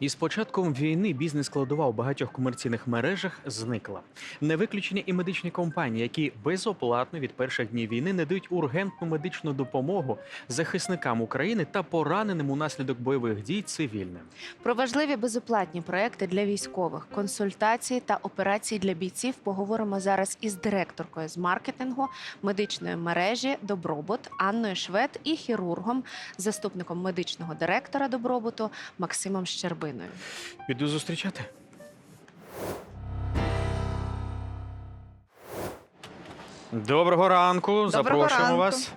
Із початком війни бізнес-складова у багатьох комерційних мережах зникла. Не виключені і медичні компанії, які безоплатно від перших днів війни надають ургентну медичну допомогу захисникам України та пораненим унаслідок бойових дій цивільним. Про важливі безоплатні проекти для військових, консультації та операції для бійців поговоримо зараз із директоркою з маркетингу медичної мережі Добробут Анною Швед і хірургом, заступником медичного директора Добробуту Максимом Щербиною. Піду зустрічати. Доброго ранку. Запрошуємо ранку. вас.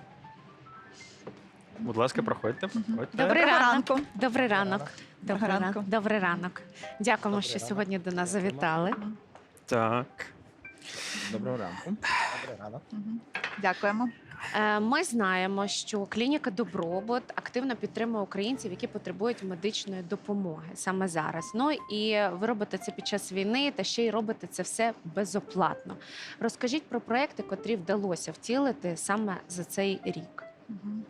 Будь ласка, проходьте. проходьте. Добрий Доброго ранок. ранку. Добрий ранок. Добрий Доброго ранку. Добрий ранок. Дякуємо, що ранок. сьогодні до нас завітали. Так. Доброго ранку. Добрий ранок. Дякуємо. Е, Ми знаємо, що клініка Добробут активно підтримує українців, які потребують медичної допомоги саме зараз. Ну і ви робите це під час війни, та ще й робите це все безоплатно. Розкажіть про проекти, котрі вдалося втілити саме за цей рік. Мгм.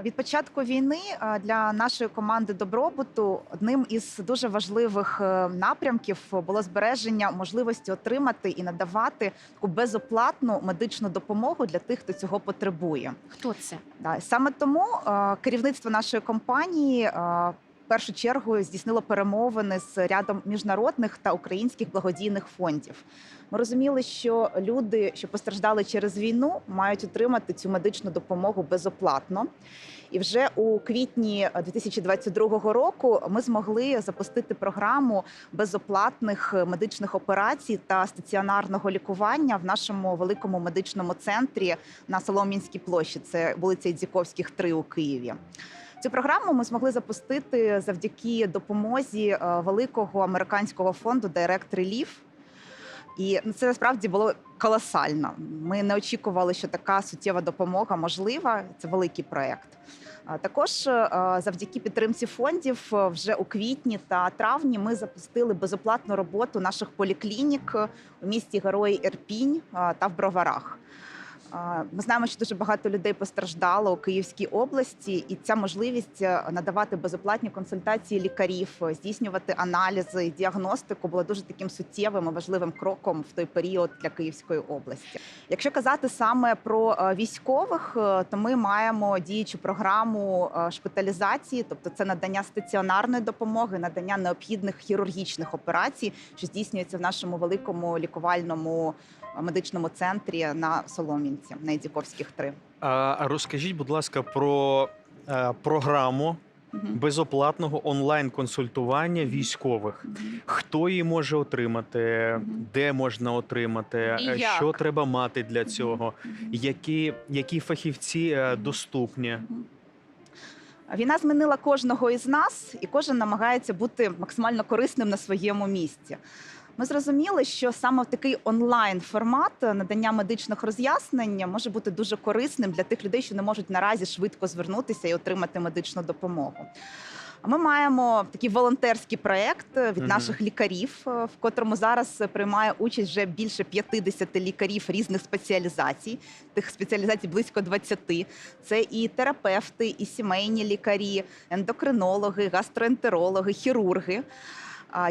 Від початку війни для нашої команди добробуту одним із дуже важливих е, напрямків було збереження можливості отримати і надавати таку безоплатну медичну допомогу для тих, хто цього потребує. Хто це? Саме тому керівництво нашої компанії. Першу чергу здійснило перемовини з рядом міжнародних та українських благодійних фондів. Ми розуміли, що люди, що постраждали через війну, мають отримати цю медичну допомогу безоплатно. І вже у квітні 2022 року ми змогли запустити програму безоплатних медичних операцій та стаціонарного лікування в нашому великому медичному центрі на Солом'янській площі. Це вулиця Дзіковських, 3 у Києві. Цю програму ми змогли запустити завдяки допомозі е, великого американського фонду Direct Relief. І ну, це насправді було колосально. Ми не очікували, що така суттєва допомога можлива. Це великий проект. Також е, завдяки підтримці фондів е, вже у квітні та травні ми запустили безоплатну роботу наших поліклінік у місті Герої Ірпінь е, та в Броварах. Ми знаємо, що дуже багато людей постраждало у Київській області, і ця можливість е, надавати безоплатні консультації лікарів, е, здійснювати аналізи, діагностику була дуже таким суттєвим і важливим кроком в той період для Київської області. Якщо казати саме про е, військових, то ми маємо діючу програму шпиталізації, тобто це надання стаціонарної допомоги, надання необхідних хірургічних операцій, що здійснюється в нашому великому лікувальному медичному центрі на Солом'янці, на Ідзіковських 3. А розкажіть, будь ласка, про е, програму безоплатного онлайн-консультування військових. Хто її може отримати, Мгм. де можна отримати, І е, як? що треба мати для цього, які, які фахівці е, доступні. Війна змінила кожного із нас, і кожен намагається бути максимально корисним на своєму місці. Ми зрозуміли, що саме такий онлайн формат надання медичних роз'яснень може бути дуже корисним для тих людей, що не можуть наразі швидко звернутися і отримати медичну допомогу. А Ми маємо такий волонтерський проект від Мгм. наших лікарів, е, в котрому зараз приймає участь вже більше 50 лікарів різних спеціалізацій. Тих спеціалізацій близько 20. Це і терапевти, і сімейні лікарі, ендокринологи, гастроентерологи, хірурги.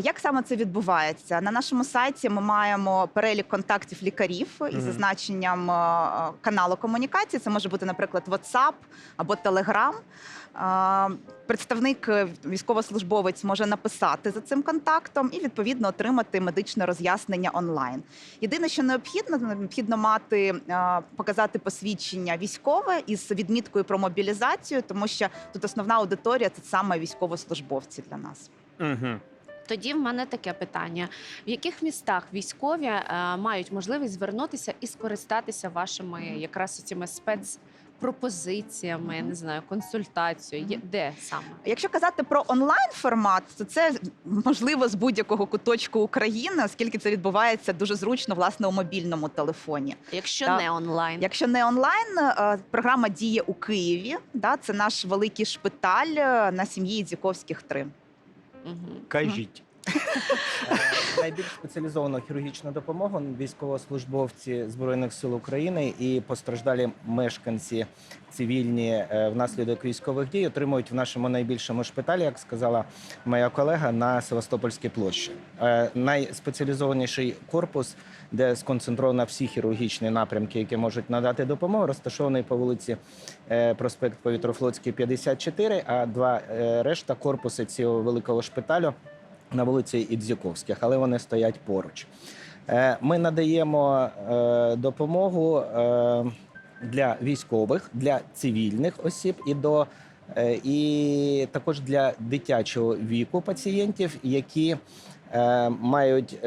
Як саме це відбувається? На нашому сайті ми маємо перелік контактів лікарів із зазначенням е, е, каналу комунікації. Це може бути, наприклад, WhatsApp або Telegram. Представник е, військовослужбовець може написати за цим контактом і відповідно отримати медичне роз'яснення онлайн. Єдине, що необхідно, необхідно мати е, показати посвідчення військове із відміткою про мобілізацію, тому що тут основна аудиторія це саме військовослужбовці для нас. Угу. Тоді в мене таке питання: в яких містах військові е, мають можливість звернутися і скористатися вашими якраз цими спецпропозиціями, я не знаю, консультацією? Де саме? Якщо казати про онлайн формат, то це можливо з будь-якого куточку України, оскільки це відбувається дуже зручно власне у мобільному телефоні. Якщо Так. не онлайн, Якщо не онлайн, е, програма діє у Києві. Да, це наш великий шпиталь е, на сім'ї Дзіковських 3. Кажіть, Найбільш спеціалізовану хірургічну допомогу військовослужбовці Збройних сил України і постраждалі мешканці цивільні е, внаслідок військових дій отримують в нашому найбільшому шпиталі, як сказала моя колега, на Севастопольській площі. Е, Найспеціалізованіший корпус, де сконцентровано всі хірургічні напрямки, які можуть надати допомогу, розташований по вулиці е, проспект Повітрофлотський, 54, а два е, решта корпуси цього великого шпиталю на вулиці Ідзюковських, але вони стоять поруч. Е, Ми надаємо е, допомогу е, для військових, для цивільних осіб і до і також для дитячого віку пацієнтів, які мають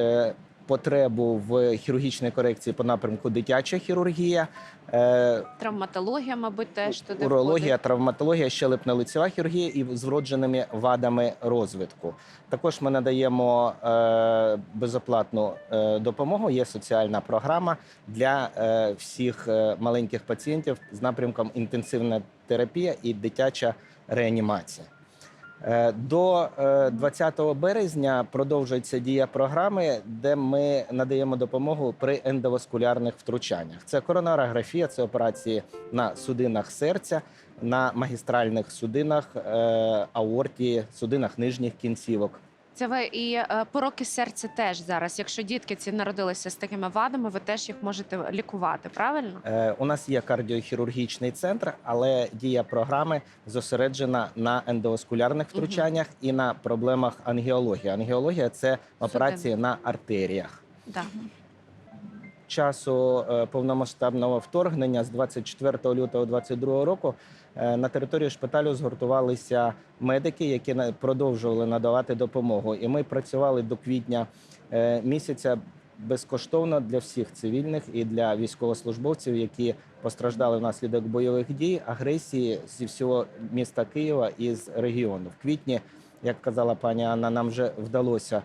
потребу в хірургічній корекції по напрямку дитяча хірургія. е, Травматологія, мабуть, теж туди урологія, входить. травматологія, щелепно-лицева хірургія і з вродженими вадами розвитку. Також ми надаємо е, безоплатну е, допомогу. Є соціальна програма для всіх маленьких пацієнтів з напрямком інтенсивна терапія і дитяча реанімація. Е, До е, 20 березня продовжується дія програми, де ми надаємо допомогу при ендоваскулярних втручаннях. Це коронарографія, це операції на судинах серця, на магістральних судинах, е, аорті, судинах нижніх кінцівок. Це ви і е, пороки серця теж зараз. Якщо дітки ці народилися з такими вадами, ви теж їх можете лікувати, правильно? Е, У нас є кардіохірургічний центр, але дія програми зосереджена на ендоваскулярних втручаннях втручаннях і на проблемах ангіології. Ангіологія це операції на артеріях. Да. Часу е, повномасштабного вторгнення з 24 лютого 2022 року е, на території шпиталю згуртувалися медики, які продовжували надавати допомогу. І ми працювали до квітня е, місяця безкоштовно для всіх цивільних і для військовослужбовців, які постраждали внаслідок бойових дій, агресії зі всього міста Києва і з регіону. В квітні, як казала пані Анна, нам вже вдалося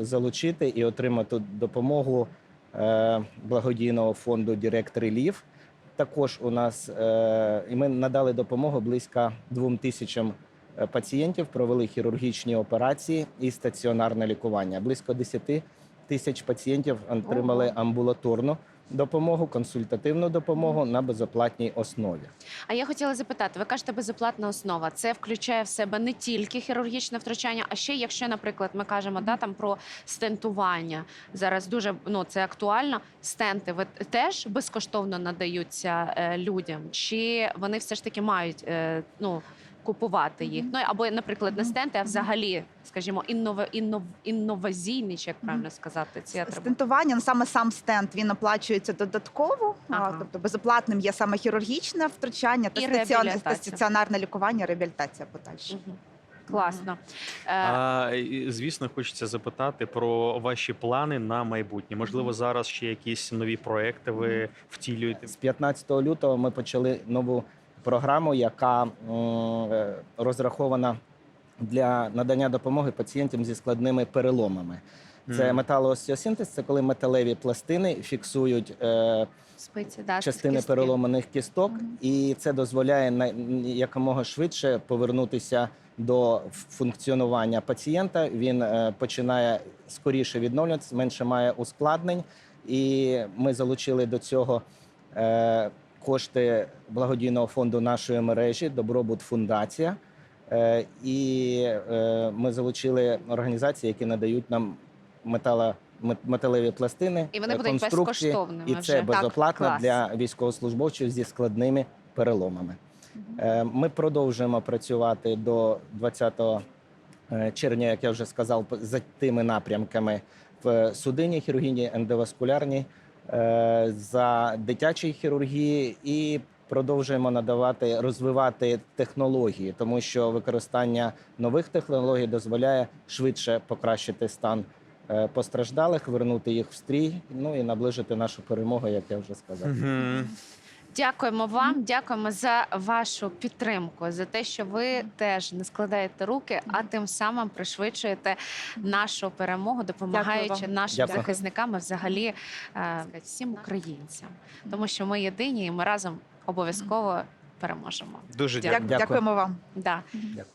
залучити і отримати допомогу благодійного фонду Direct Relief. Також у нас е, і ми надали допомогу близько двом тисячам е, пацієнтів, провели хірургічні операції і стаціонарне лікування. Близько 10 тисяч пацієнтів отримали амбулаторну допомогу, консультативну допомогу на безоплатній основі. А я хотіла запитати: ви кажете, безоплатна основа. Це включає в себе не тільки хірургічне втручання, а ще якщо, наприклад, ми кажемо да там про стентування. Зараз дуже ну це актуально. Стенти ви теж безкоштовно надаються е, людям, чи вони все ж таки мають е, ну. Купувати їх, ну або, наприклад, не стенти, а взагалі, скажімо, іннове, іннов, інновазійний, чи як правильно сказати, ці атрибути. Стентування, ну, саме сам стенд, він оплачується додатково. а, Тобто безоплатним є саме хірургічне втручання та І стаціон- та стаціонарне лікування, реабілітація подальша. Мгм. Класно. Е, А, і, звісно, хочеться запитати про ваші плани на майбутнє. Можливо, зараз ще якісь нові проекти ви втілюєте. З 15 лютого ми почали нову програму, яка е, розрахована для надання допомоги пацієнтам зі складними переломами. Це Мгм. металоостеосинтез, це коли металеві пластини фіксують е, спиці, да, частини кістки. переломаних кісток, Мгм. і це дозволяє на якомога швидше повернутися до функціонування пацієнта. Він е, починає скоріше відновлюватися, менше має ускладнень, і ми залучили до цього. е, Кошти благодійного фонду нашої мережі Добробут Фундація. Е, І е, ми залучили організації, які надають нам метало, мет- металеві пластини, І вони е, будуть конструкції, безкоштовними і це Так, безоплатно клас. для військовослужбовців зі складними переломами. Ми продовжуємо працювати до 20 е, червня, як я вже сказав, за тими напрямками в судинній хірургії, ендоваскулярній, за дитячої хірургії і продовжуємо надавати, розвивати технології, тому що використання нових технологій дозволяє швидше покращити стан е, постраждалих, вернути їх в стрій, ну і наближити нашу перемогу, як я вже сказав. Дякуємо вам, дякуємо за вашу підтримку, за те, що ви теж не складаєте руки, а тим самим пришвидшуєте нашу перемогу, допомагаючи нашим Дякую. захисникам і взагалі е, всім українцям, тому що ми єдині і ми разом обов'язково переможемо. Дуже Дя- дякую. Дякую. Дякуємо вам. Да. Дякую.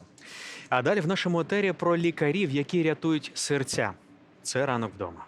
А далі в нашому етері про лікарів, які рятують серця. Це ранок вдома.